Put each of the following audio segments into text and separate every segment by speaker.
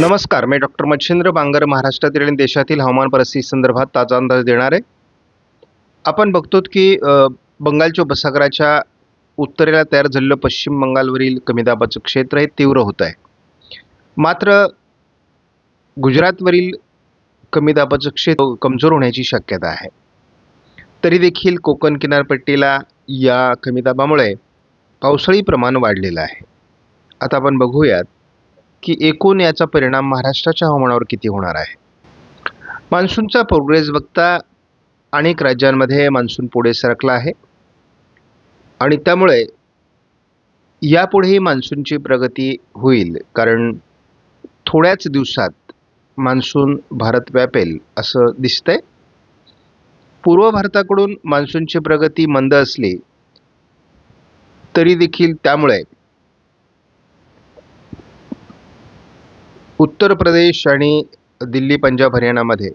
Speaker 1: नमस्कार मी डॉक्टर मच्छिंद्र बांगर महाराष्ट्रातील आणि देशातील हवामान परिस्थिती संदर्भात ताजा अंदाज देणार आहे. आपण बघतो की बंगालच्या उपसागराच्या उत्तरेला तयार झालेलं पश्चिम बंगालवरील कमी दाबाचं क्षेत्र हे तीव्र होत आहे. मात्र गुजरातवरील कमी दाबाचं क्षेत्र कमजोर होण्याची शक्यता आहे. तरी देखील कोकण किनारपट्टीला या कमी दाबामुळे पावसाळी प्रमाण वाढलेलं आहे. आता आपण बघूयात की एकूण याचा परिणाम महाराष्ट्राच्या हवामानावर किती होणार आहे? मान्सूनचा प्रोग्रेस बघता अनेक राज्यांमध्ये मान्सून पुढे सरकला आहे. आणि त्यामुळे यापुढेही मान्सूनची प्रगती होईल कारण थोड्याच दिवसात मान्सून भारत व्यापेल असं दिसतंय. पूर्व भारताकडून मान्सूनची प्रगती मंद असली तरी देखील त्यामुळे उत्तर प्रदेश आणि दिल्ली पंजाब हरियाणामध्ये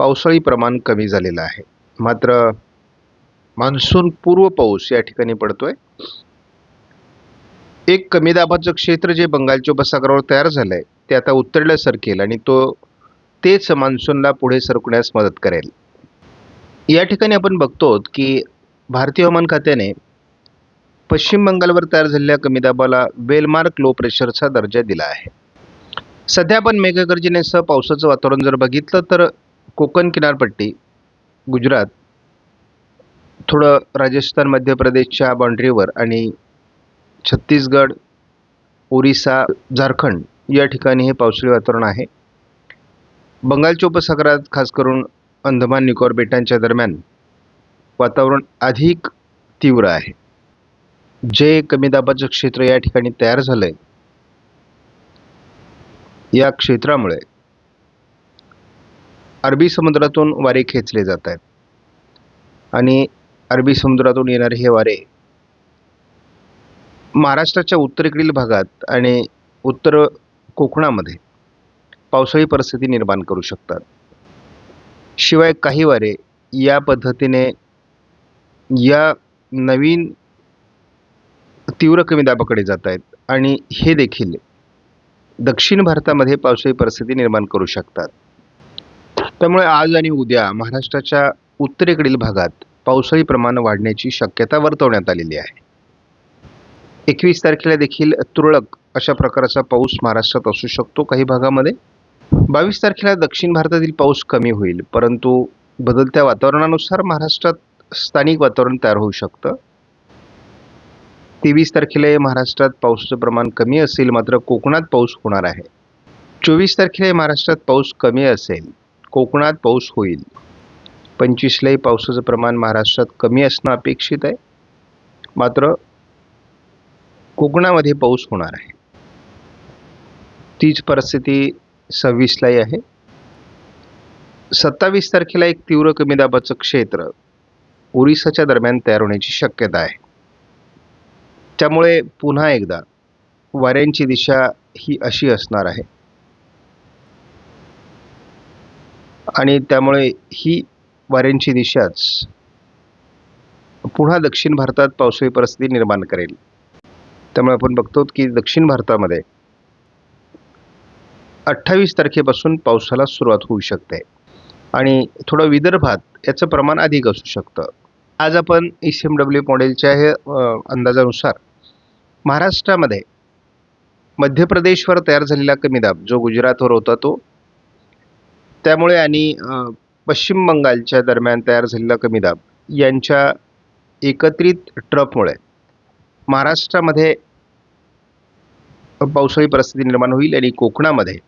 Speaker 1: पावसाळी प्रमाण कमी झालेलं आहे. मात्र मान्सून पूर्व पाऊस या ठिकाणी पडतो आहे एक कमी दाबाचं क्षेत्र जे बंगालच्या उपसागरावर तयार झालं आहे ते आता उत्तरेला सरकेल आणि तो तेच मान्सूनला पुढे सरकण्यास मदत करेल. या ठिकाणी आपण बघतो की भारतीय हवामान खात्याने पश्चिम बंगालवर तयार झालेल्या कमी दाबाला वेलमार्क लो प्रेशरचा दर्जा दिला आहे. सध्या आपण मेघगर्जनेसह पावसाचं वातावरण जर बघितलं तर कोकण किनारपट्टी गुजरात थोडं राजस्थान मध्य प्रदेशच्या बाउंड्रीवर आणि छत्तीसगड ओरिसा झारखंड या ठिकाणी हे पावसाळी वातावरण आहे. बंगालच्या उपसागरात खास करून अंदमान निकोबार बेटांच्या दरम्यान वातावरण अधिक तीव्र आहे. जे कमी दाबाचं क्षेत्र या ठिकाणी तयार झालं आहे या क्षेत्रामुळे अरबी समुद्रातून वारे खेचले जात आहेत. आणि अरबी समुद्रातून येणारे हे वारे महाराष्ट्राच्या उत्तरेकडील भागात आणि उत्तर कोकणामध्ये पावसाळी परिस्थिती निर्माण करू शकतात. शिवाय काही वारे या पद्धतीने या नवीन तीव्र कमी दाबाकडे जात आहेत. आणि हे देखील दक्षिण भारतामध्ये पावसाळी परिस्थिती निर्माण करू शकतात. त्यामुळे आज आणि उद्या महाराष्ट्राच्या उत्तरेकडील भागात पावसाळी प्रमाण वाढण्याची शक्यता वर्तवण्यात आलेली आहे. एकवीस तारखेला देखील तुरळक अशा प्रकारचा पाऊस महाराष्ट्रात असू शकतो काही भागामध्ये. बावीस तारखेला दक्षिण भारतातील पाऊस कमी होईल परंतु बदलत्या वातावरणानुसार महाराष्ट्रात स्थानिक वातावरण तयार होऊ शकतं. तेवीस तारखेला महाराष्ट्रात पावसाचं प्रमाण कमी असेल मात्र कोकणात पाऊस होणार आहे. चोवीस तारखेला महाराष्ट्रात पाऊस कमी असेल कोकणात पाऊस होईल. पंचवीसलाही पावसाचं प्रमाण महाराष्ट्रात कमी असणं अपेक्षित आहे. मात्र कोकणामध्ये पाऊस होणार आहे. तीच परिस्थिती सव्वीसलाही आहे. सत्तावीस तारखेला एक तीव्र कमी दाबाचं क्षेत्र ओरिसाच्या दरम्यान तयार होण्याची शक्यता आहे. त्यामुळे पुन्हा एकदा वाऱ्यांची दिशा ही अशी असणार आहे. आणि त्यामुळे ही वाऱ्यांची दिशाच पुन्हा दक्षिण भारतात पावसाळी परिस्थिती निर्माण करेल. त्यामुळे आपण बघतो की दक्षिण भारतामध्ये अठ्ठावीस तारखेपासून पावसाला सुरुवात होऊ शकते. आणि थोडं विदर्भात याचं प्रमाण अधिक असू शकतं. आज आपण ई सी एम डब्ल्यू मॉडेलच्या हे अंदाजानुसार महाराष्ट्रामध्ये मध्य प्रदेशवर तयार झालेला कमी दाब जो गुजरातवर होता तो त्यामुळे आणि पश्चिम बंगालच्या दरम्यान तयार झालेला कमी दाब यांच्या एकत्रित ट्रपमुळे महाराष्ट्रामध्ये पावसाळी परिस्थिती निर्माण होईल आणि कोकणामध्ये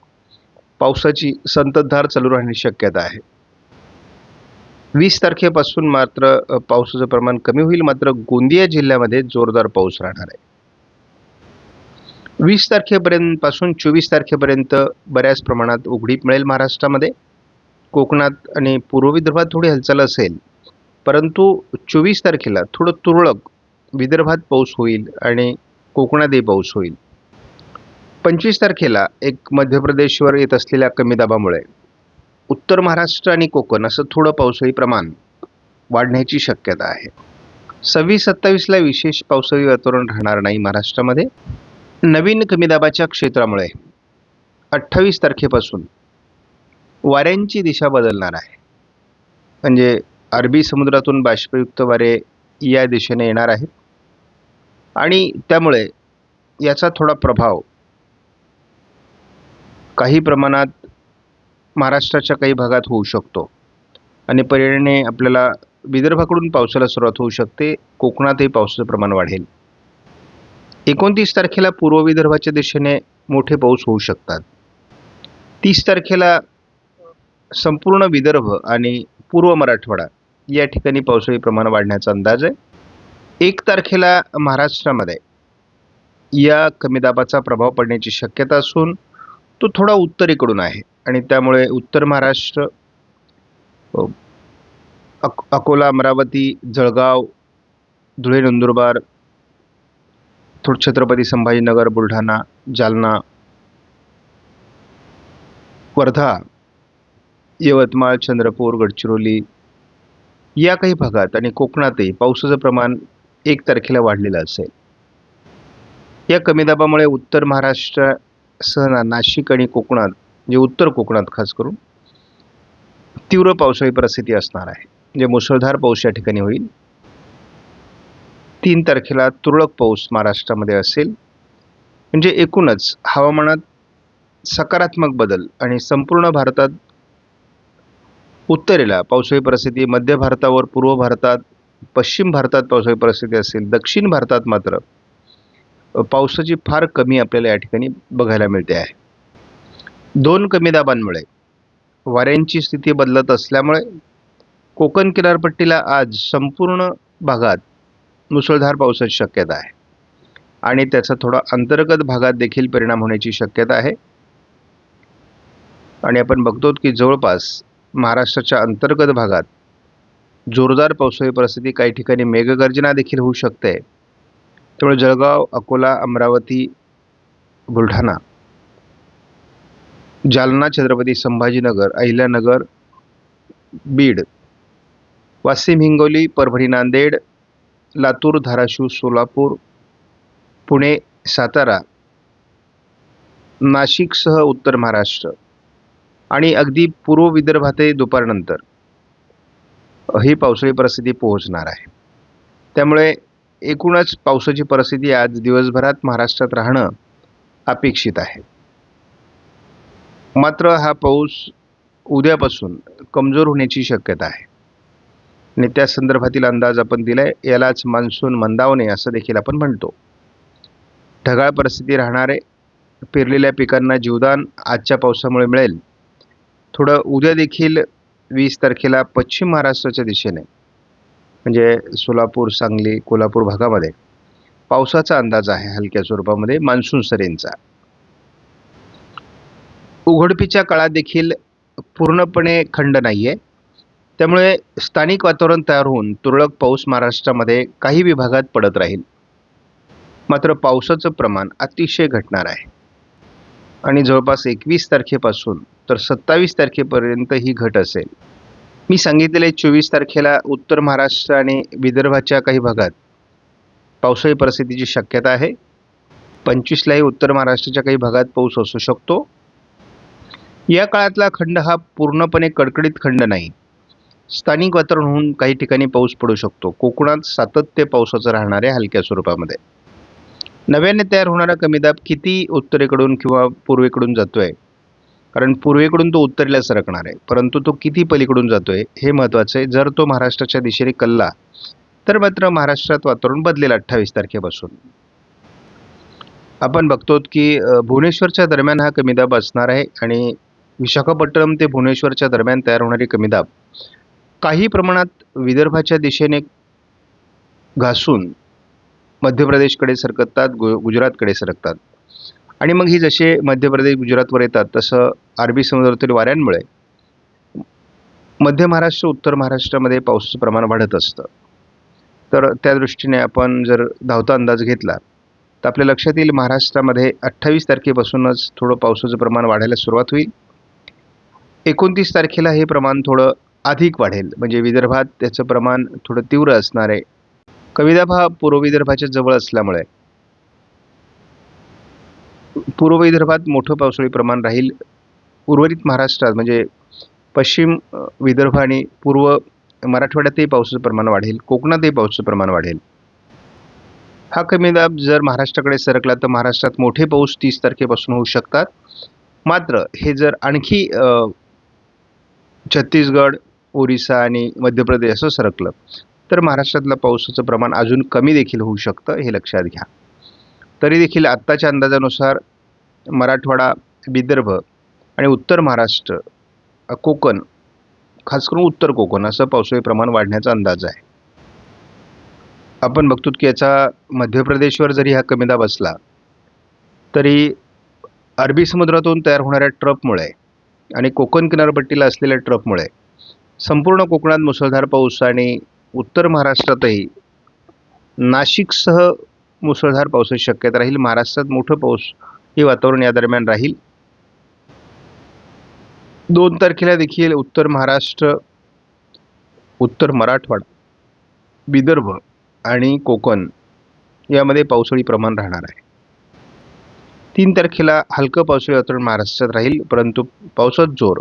Speaker 1: पावसाची संततधार चालू राहण्याची शक्यता आहे. वीस तारखेपासून मात्र पावसाचं प्रमाण कमी होईल. मात्र गोंदिया जिल्ह्यामध्ये जोरदार पाऊस राहणार आहे. वीस तारखेपर्यंतपासून चोवीस तारखेपर्यंत बऱ्याच प्रमाणात उघडीप मिळेल महाराष्ट्रामध्ये. कोकणात आणि पूर्व विदर्भात थोडी हालचाल असेल. परंतु चोवीस तारखेला थोडं तुरळक विदर्भात पाऊस होईल आणि कोकणातही पाऊस होईल. पंचवीस तारखेला एक मध्य प्रदेशवर येत असलेल्या कमी दाबामुळे उत्तर महाराष्ट्र आणि कोकण असं थोडं पावसाळी प्रमाण वाढण्याची शक्यता आहे. सव्वीस सत्तावीसला विशेष पावसाळी वातावरण राहणार नाही महाराष्ट्रामध्ये. नवीन कमी दाबाच्या क्षेत्रामुळे अठ्ठावीस तारखेपासून वाऱ्यांची दिशा बदलणार आहे. म्हणजे अरबी समुद्रातून बाष्पयुक्त वारे या दिशेने येणार आहेत. आणि त्यामुळे याचा थोडा प्रभाव काही प्रमाणात महाराष्ट्राच्या काही भागात होऊ शकतो. आणि परिणामी आपल्याला विदर्भाकडून पावसाला सुरुवात होऊ शकते. कोकणातही पावसाचं प्रमाण वाढेल. एकोणतीस तारखेला पूर्व विदर्भाच्या दिशेने मोठे पाऊस होऊ शकतात. तीस तारखेला संपूर्ण विदर्भ आणि पूर्व मराठवाडा या ठिकाणी पावसाळी प्रमाण वाढण्याचा अंदाज आहे. एक तारखेला महाराष्ट्रामध्ये या कमी दाबाचा प्रभाव पडण्याची शक्यता असून तो थोडा उत्तरेकडून आहे आणि त्यामुळे उत्तर महाराष्ट्र अक अकोला अमरावती जळगाव धुळे नंदुरबार थोड छत्रपती संभाजीनगर बुलढाणा जालना वर्धा यवतमाळ चंद्रपूर गडचिरोली या काही भागात आणि कोकणातही पावसाचं प्रमाण एक तारखेला वाढलेलं असेल. या कमी दाबामुळे उत्तर महाराष्ट्रासह नाशिक आणि कोकणात जे उत्तर कोकणात खास करून तीव्र पावसाळी परिस्थिती असणार आहे. म्हणजे मुसळधार पाऊस या ठिकाणी होईल. तीन तारखेला तुरळक पाऊस महाराष्ट्रामध्ये असेल. म्हणजे एकूणच हवामानात सकारात्मक बदल आणि संपूर्ण भारतात उत्तरेला पावसाळी परिस्थिती मध्य भारतावर पूर्व भारतात पश्चिम भारतात पावसाळी परिस्थिती असेल दक्षिण भारतात मात्र पावसाची फार कमी आपल्याला या ठिकाणी बघायला मिळते आहे. दोन कमी दाबांमुळे वाऱ्यांची स्थिती बदलत असल्यामुळे कोकण किनारपट्टीला आज संपूर्ण भागात मुसळधार पावसाची शक्यता आहे. आणि त्याचा थोडा अंतर्गत भागात देखील परिणाम होण्याची शक्यता आहे. आणि आपण बघतो की जवळपास महाराष्ट्राच्या अंतर्गत भागात जोरदार पावसाळी परिस्थिती काही ठिकाणी मेघगर्जना देखील होऊ शकते. त्यामुळे जळगाव अकोला अमरावती बुलढाणा जालना छत्रपती संभाजीनगर अहिल्यानगर बीड वाशिम हिंगोली परभणी नांदेड लातूर धाराशिव सोलापूर पुणे सातारा नाशिकसह उत्तर महाराष्ट्र आणि अगदी पूर्व विदर्भातही दुपारनंतर ही पावसाळी परिस्थिती पोहोचणार आहे. त्यामुळे एकूणच पावसाची परिस्थिती आज दिवसभरात महाराष्ट्रात राहणं अपेक्षित आहे. मात्र हा पाऊस उद्यापासून कमजोर होण्याची शक्यता आहे. आणि त्या संदर्भातील अंदाज आपण दिला आहे यालाच मान्सून मंदावणे असं देखील आपण म्हणतो. ढगाळ परिस्थिती राहणारे पेरलेल्या पिकांना जीवदान आजच्या पावसामुळे मिळेल. थोडं उद्या देखील वीस तारखेला पश्चिम महाराष्ट्राच्या दिशेने म्हणजे सोलापूर सांगली कोल्हापूर भागामध्ये पावसाचा अंदाज आहे हलक्या स्वरूपामध्ये मान्सून सरींचा. उघडपीच्या काळात देखील पूर्णपणे खंड नाही आहे त्यामुळे स्थानिक वातावरण तयार होऊन तुरळक पाऊस महाराष्ट्रामध्ये काही विभागात पडत राहील. मात्र पावसाचं प्रमाण अतिशय घटणार आहे. आणि जवळपास एकवीस तारखेपासून तर सत्तावीस तारखेपर्यंत ही घट असेल. मी सांगितलेले चोवीस तारखेला उत्तर महाराष्ट्र आणि विदर्भाच्या काही भागात पावसाळी परिस्थितीची शक्यता आहे. पंचवीसलाही उत्तर महाराष्ट्राच्या काही भागात पाऊस असू शकतो. या काळातला खंड हा पूर्णपणे कडकडीत खंड नाही. स्थानिक वातावरण होऊन काही ठिकाणी पाऊस पडू शकतो. कोकणात सातत्य पावसाचं राहणार आहे हलक्या स्वरूपामध्ये. नव्याने तयार होणारा कमी दाब किती उत्तरेकडून किंवा पूर्वेकडून जातो आहे कारण पूर्वेकडून तो उत्तरेला सरकणार आहे. परंतु तो किती पलीकडून जातो आहे हे महत्त्वाचं आहे. जर तो महाराष्ट्राच्या दिशेने कल्ला तर मात्र महाराष्ट्रात वातावरण बदलेल अठ्ठावीस तारखेपासून. आपण बघतो की भुवनेश्वरच्या दरम्यान हा कमी दाब असणार आहे आणि विशाखापट्टणम ते भुवनेश्वरच्या दरम्यान तयार होणारी कमी दाब काही प्रमाणात विदर्भाच्या दिशेने घासून मध्य प्रदेशकडे सरकतात गु गुजरातकडे सरकतात. आणि मग ही जसे मध्य प्रदेश गुजरातवर येतात तसं अरबी समुद्रातील वाऱ्यांमुळे मध्य महाराष्ट्र उत्तर महाराष्ट्रामध्ये पावसाचं प्रमाण वाढत असतं. तर त्या दृष्टीने आपण जर धावता अंदाज घेतला तर आपल्या लक्षात येईल महाराष्ट्रामध्ये अठ्ठावीस तारखेपासूनच थोडं पावसाचं प्रमाण वाढायला सुरुवात होईल. एकोणतीस तारखेला हे प्रमाण थोडं अधिक वाढेल. म्हणजे विदर्भात त्याचं प्रमाण थोडं तीव्र असणार. आहे कविदाब हा पूर्व विदर्भाच्या जवळ असल्यामुळे. पूर्व विदर्भात मोठं पावसाळी प्रमाण राहील. उर्वरित महाराष्ट्रात म्हणजे पश्चिम विदर्भ आणि पूर्व मराठवाड्यातही पावसाचं प्रमाण वाढेल. कोकणातही पावसाचं प्रमाण वाढेल. हा कमी दाब जर महाराष्ट्राकडे सरकला तर महाराष्ट्रात मोठे पाऊस तीस तारखेपासून होऊ शकतात. मात्र हे जर आणखी छत्तीसगड ओरिसा आणि मध्य प्रदेश असं सरकलं. तर महाराष्ट्रातलं पावसाचं प्रमाण अजून कमी देखील होऊ शकतं हे लक्षात घ्या. तरी देखील आत्ताच्या अंदाजानुसार मराठवाडा विदर्भ आणि उत्तर महाराष्ट्र कोकण खास करून उत्तर कोकण असं पावसाळी प्रमाण वाढण्याचा अंदाज आहे. आपण बघतो की याचा मध्य प्रदेशवर जरी हा कमी दाब असला तरी अरबी समुद्रातून तयार होणाऱ्या ट्रपमुळे आणि कोकण किनारपट्टीला असलेल्या ट्रपमुळे संपूर्ण कोकणात मुसळधार पाऊस आणि उत्तर महाराष्ट्रातही नाशिकसह मुसळधार पावसाची शक्यता राहील. महाराष्ट्रात मोठं पाऊस हे वातावरण या दरम्यान राहील. दोन तारखेला देखील उत्तर महाराष्ट्र उत्तर मराठवाडा विदर्भ आणि कोकण यामध्ये पावसाळी प्रमाण राहणार आहे. तीन तारखेला हलकं पावसाळी वातावरण महाराष्ट्रात राहील परंतु पावसात जोर